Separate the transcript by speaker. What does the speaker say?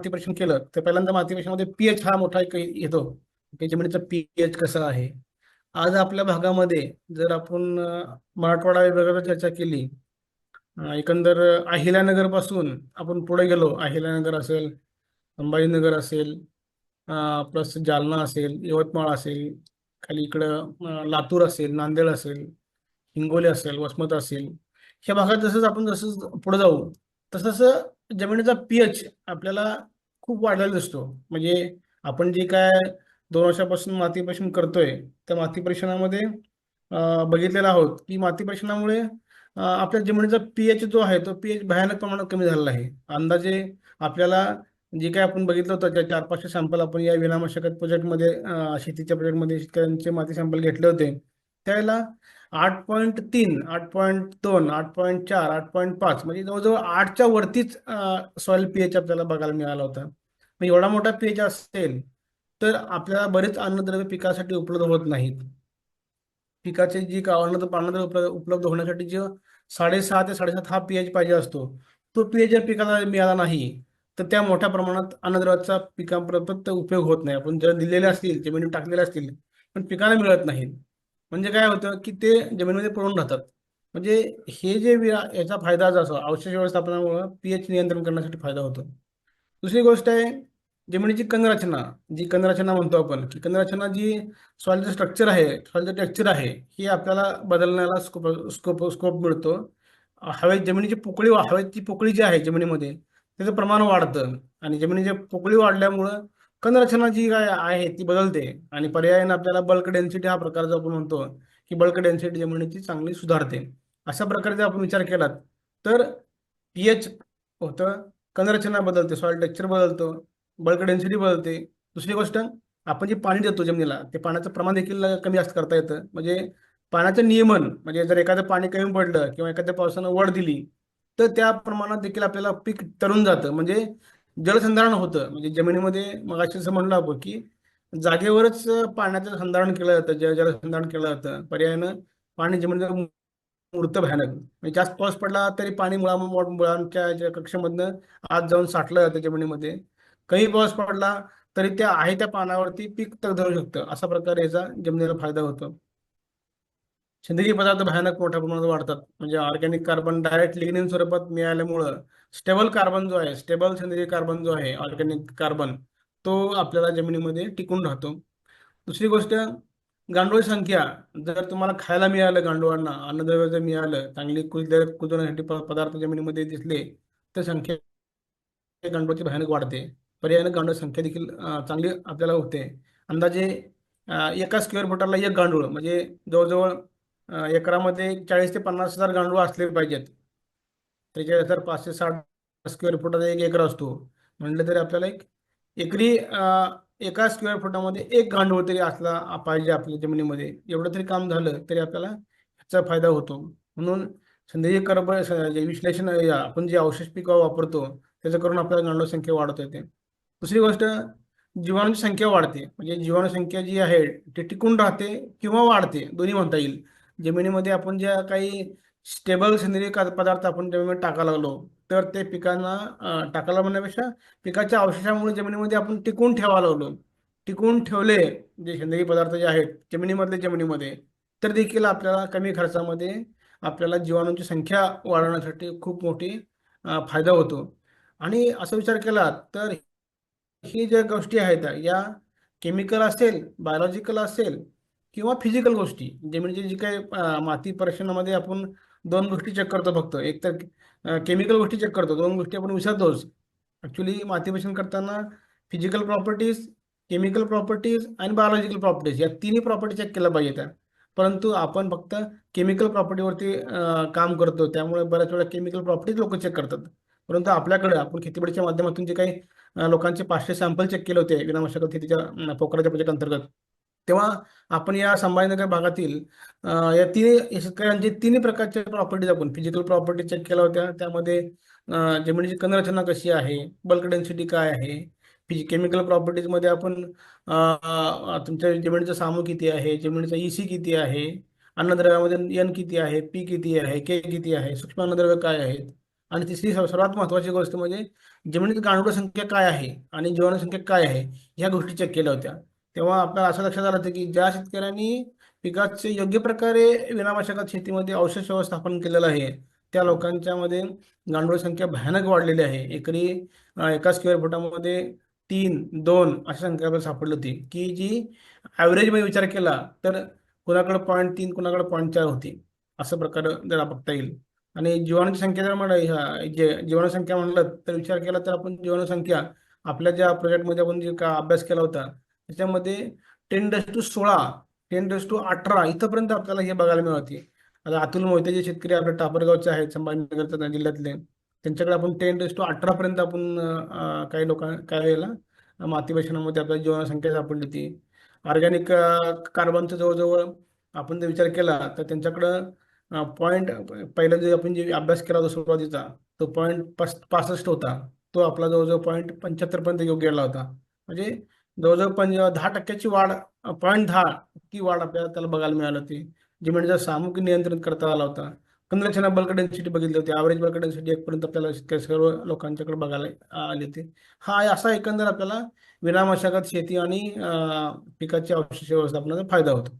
Speaker 1: माती परीक्षण केलं तर पहिल्यांदा माती परीक्षणामध्ये पीएच हा मोठा एक येतो. जमिनीचं पीएच कसं आहे? आज आपल्या भागामध्ये जर आपण मराठवाडा विभागावर चर्चा केली एकंदर अहिल्यानगरपासून आपण पुढे गेलो अहिल्यानगर असेल संभाजीनगर असेल प्लस जालना असेल यवतमाळ असेल खाली इकडं लातूर असेल नांदेड असेल हिंगोली असेल वसमत असेल ह्या भागात जसं आपण जसं पुढे जाऊ तसं जमिनीचा पीएच आपल्याला खूप वाढलेला दिसतो. म्हणजे आपण जे काय दोन वर्षापासून माती परीक्षण करतोय त्या माती परीक्षणामध्ये बघितलेला आहोत की माती परीक्षणामुळे आपल्या जमिनीचा पीएच जो आहे तो पीएच भयानक प्रमाणात कमी झालेला आहे. अंदाजे आपल्याला जे काय आपण बघितलं होतं त्या चार पाचशे सॅम्पल आपण या विनामशकत प्रोजेक्टमध्ये शेतीच्या प्रोजेक्टमध्ये शेतकऱ्यांचे माती सॅम्पल घेतले होते. त्यावेळेला आठ पॉईंट तीन आठ पॉईंट दोन आठ पॉईंट चार आठ पॉईंट पाच म्हणजे जवळजवळ आठच्या वरतीच सॉइल पीएच आपल्याला बघायला मिळाला होता. मग एवढा मोठा पीएच असेल तर आपल्याला बरेच अन्नद्रव्य पिकासाठी उपलब्ध होत नाहीत. पिकाचे जी का अन्नद्रव्य उपलब्ध उपलब्ध होण्यासाठी जे साडेसहा ते साडेसात हा पीएच पाहिजे असतो. तो पीएच जर पिकाला मिळाला नाही तर त्या मोठ्या प्रमाणात अन्नद्रव्याचा पिकापर्यंत उपयोग होत नाही. आपण जर दिलेले असतील जमिनीत टाकलेले असतील पण पिकाला मिळत नाहीत. म्हणजे काय होतं की ते जमिनीमध्ये पडून राहतात. म्हणजे हे जे विरा याचा फायदा जो असतो अवशेष व्यवस्थापनामुळे पीएच नियंत्रण करण्यासाठी फायदा होतो. दुसरी गोष्ट आहे जमिनीची म्हणजे कंदरचना जी कंदरचना म्हणतो आपण की कंदरचना जी सॉइलचं स्ट्रक्चर आहे सॉइलचं टेक्स्चर आहे हे आपल्याला बदलण्याला स्कोप स्कोप स्कोप मिळतो. हवेत जमिनीची पोकळी हवेची पोकळी जी आहे जमिनीमध्ये त्याचं प्रमाण वाढतं. आणि जमिनीची पोकळी वाढल्यामुळं कंदरचना जी काय आहे ती बदलते. आणि पर्यायाने आपल्याला बल्क डेन्सिटी हा प्रकार जो आपण म्हणतो की बल्क डेन्सिटी जमिनीची चांगली सुधारते. अशा प्रकारे जर आपण विचार केलात तर पीएच होतं कंदरचना बदलते सॉइल टेक्स्चर बदलतो. बल्क डेन्सिटी बदलते? दुसरी गोष्ट आपण जे पाणी देतो जमिनीला ते पाण्याचं प्रमाण देखील कमी जास्त करता येतं. म्हणजे पाण्याचं नियमन म्हणजे जर एखादं पाणी कमी पडलं किंवा एखाद्या पावसानं वड दिली तर त्या प्रमाणात देखील आपल्याला पीक तरून जातं. म्हणजे जलसंधारण होतं. म्हणजे जमिनीमध्ये मग असं म्हणलं आपण की जागेवरच पाण्याचं संधारण केलं जातं जल जलसंधारण केलं जातं. पर्यायानं पाणी जमिनीवर मूर्त भयानक. म्हणजे जास्त पाऊस पडला तरी पाणी मुळा मुळांच्या कक्षेमधनं आत जाऊन साठलं जातं जमिनीमध्ये. कमी पाऊस पडला तरी त्या आहे त्या पानावरती पीक तग धरू शकतं. अशा प्रकारे याचा जमिनीला फायदा होतो. सेंद्रिय पदार्थ भयानक मोठ्या प्रमाणात वाढतात. म्हणजे ऑर्गॅनिक कार्बन डायरेक्ट लिग्निन स्वरूपात मिळाल्यामुळं स्टेबल कार्बन जो आहे स्टेबल सेंद्रिय कार्बन जो आहे ऑर्गॅनिक कार्बन तो आपल्याला जमिनीमध्ये टिकून राहतो. दुसरी गोष्ट गांडूळ संख्या. जर तुम्हाला खायला मिळालं गांडूळांना अन्नद्रव्य जर मिळालं चांगली कुजल्या कुजवण्यासाठी पदार्थ जमिनीमध्ये दिसले तर संख्या गांडूळची भयानक वाढते. पर्यायाने गांडूळ संख्या देखील चांगली आपल्याला होते. अंदाजे एका स्क्वेअर फुटाला एक गांडूळ म्हणजे जवळजवळ एकरामध्ये चाळीस ते पन्नास हजार गांडूळ असले पाहिजेत. त्याच्या हजार पाचशे साठ स्क्वेअर फुटाचा एक एकर असतो. म्हटलं तरी आपल्याला एक एकरी एका स्क्वेअर फुटामध्ये एक गांडूळ तरी असला पाहिजे आपल्या जमिनीमध्ये. एवढं तरी काम झालं तरी आपल्याला ह्याचा फायदा होतो. म्हणून संधी कर जे विश्लेषण आपण जे अवशेष पिकावर वापरतो त्याचं करून आपल्याला गांडूळ संख्या वाढत येते. दुसरी गोष्ट जीवाणूची संख्या वाढते. म्हणजे जीवाणू संख्या जी आहे ती टिकून राहते किंवा वाढते दोन्ही म्हणता येईल. जमिनीमध्ये आपण ज्या काही स्टेबल सेंद्रिय पदार्थ आपण जमिनीमध्ये टाकायला लागलो तर ते पिकांना टाकायला म्हणण्यापेक्षा पिकाच्या अवशेषामुळे जमिनीमध्ये आपण टिकून ठेवायला लागलो. टिकून ठेवले जे सेंद्रिय पदार्थ जे आहेत जमिनीमधले जमिनीमध्ये तर देखील आपल्याला कमी खर्चामध्ये आपल्याला जीवाणूंची संख्या वाढवण्यासाठी खूप मोठी फायदा होतो. आणि असा विचार केला तर ही ज्या गोष्टी आहेत या केमिकल असेल बायोलॉजिकल असेल किंवा फिजिकल गोष्टी जमिनीचे म्हणजे जी काही माती परीक्षणामध्ये आपण दोन गोष्टी चेक करतो फक्त. एक तर केमिकल गोष्टी चेक करतो. दोन गोष्टी आपण विसरतोच. ॲक्च्युली माती परीक्षण करताना फिजिकल प्रॉपर्टीज केमिकल प्रॉपर्टीज आणि बायोलॉजिकल प्रॉपर्टीज या तिन्ही प्रॉपर्टी चेक केल्या पाहिजेत. परंतु आपण फक्त केमिकल प्रॉपर्टीवरती काम करतो. त्यामुळे बऱ्याच वेळा केमिकल प्रॉपर्टीज लोक चेक करतात. परंतु आपल्याकडे आपण खेतीबडीच्या माध्यमातून जे काही लोकांचे पाचशे सॅम्पल चेक केले होते विनामशकत शेतीच्या पोखराच्या प्रोजेक्ट अंतर्गत. तेव्हा आपण या संभाजीनगर भागातील या तिन्ही शेतकऱ्यांचे तिन्ही प्रकारच्या प्रॉपर्टीज आपण फिजिकल प्रॉपर्टी चेक केल्या होत्या. त्यामध्ये जमिनीची कनरचना कशी आहे बल्क डेन्सिटी काय आहे फिजि केमिकल प्रॉपर्टीजमध्ये आपण तुमच्या जमिनीचं सामू किती आहे जमिनीचा ई सी किती आहे अन्नद्रव्यामध्ये एन किती आहे पी किती आहे के किती आहे सूक्ष्म अन्नद्रव्य काय आहेत आणि तिसरी सर्वात महत्वाची गोष्ट म्हणजे जमिनीत गांडूळ संख्या काय आहे आणि जीवाणूसंख्या काय आहे ह्या गोष्टी चेक केल्या होत्या. तेव्हा आपल्याला असं लक्षात आलं होतं की ज्या शेतकऱ्यांनी पिकाचे योग्य प्रकारे विनामाशकात शेतीमध्ये औषध व्यवस्थापन केलेलं आहे त्या लोकांच्या मध्ये गांडूळ संख्या भयानक वाढलेली आहे. एकरी एका स्क्वेअर फुटामध्ये तीन दोन अशा संख्या आपल्याला सापडली होती. की जी ॲव्हरेजमध्ये विचार केला तर कुणाकडे पॉईंट तीन कुणाकडे पॉईंट चार होती. असं प्रकार जरा बघता येईल. आणि जीवाणूची संख्या जर म्हणा ह्या- जे जीवाणूसंख्या म्हणलं तर विचार केला तर आपण जीवाणूसंख्या आपल्या ज्या प्रोजेक्टमध्ये आपण जे का अभ्यास केला होता त्याच्यामध्ये टेन डस टू सोळा टेन डस टू अठरा इथंपर्यंत आपल्याला हे बघायला मिळते आता अतुल मोहिते जे शेतकरी आपल्या टापरगावचे आहेत संभाजीनगरच्या जिल्ह्यातले त्यांच्याकडे आपण टेन डस टू अठरापर्यंत आपण काही लोकां काही वेळेला माती पेशणामध्ये आपल्याला जीवनसंख्या सापडली होती. ऑर्गॅनिक कार्बनचं जवळजवळ आपण जर विचार केला तर त्यांच्याकडं पॉईंट पहिला जे आपण जे अभ्यास केला होता सुरुवातीचा तो पॉईंट पासष्ट होता. तो आपला जवळजवळ पॉईंट पंच्याहत्तर पर्यंत योग्य गेला होता. म्हणजे जवळजवळ पंच दहा टक्क्याची वाढ पॉईंट दहा की वाढ आपल्याला त्याला बघायला मिळाली होती. जमिनीचा म्हणजे सामूहिक नियंत्रण करता आला होता. कन्व्हेन्शनल बल्क डेन्सिटी बघितली होती. ॲव्हरेज बल्क डेन्सिटी एकपर्यंत आपल्याला शेतकरी सर्व लोकांच्याकडे बघायला आली होती. हा असा एकंदर आपल्याला विनामशागत शेती आणि पिकाच्या अवशेष व्यवस्थापनाचा फायदा होतो.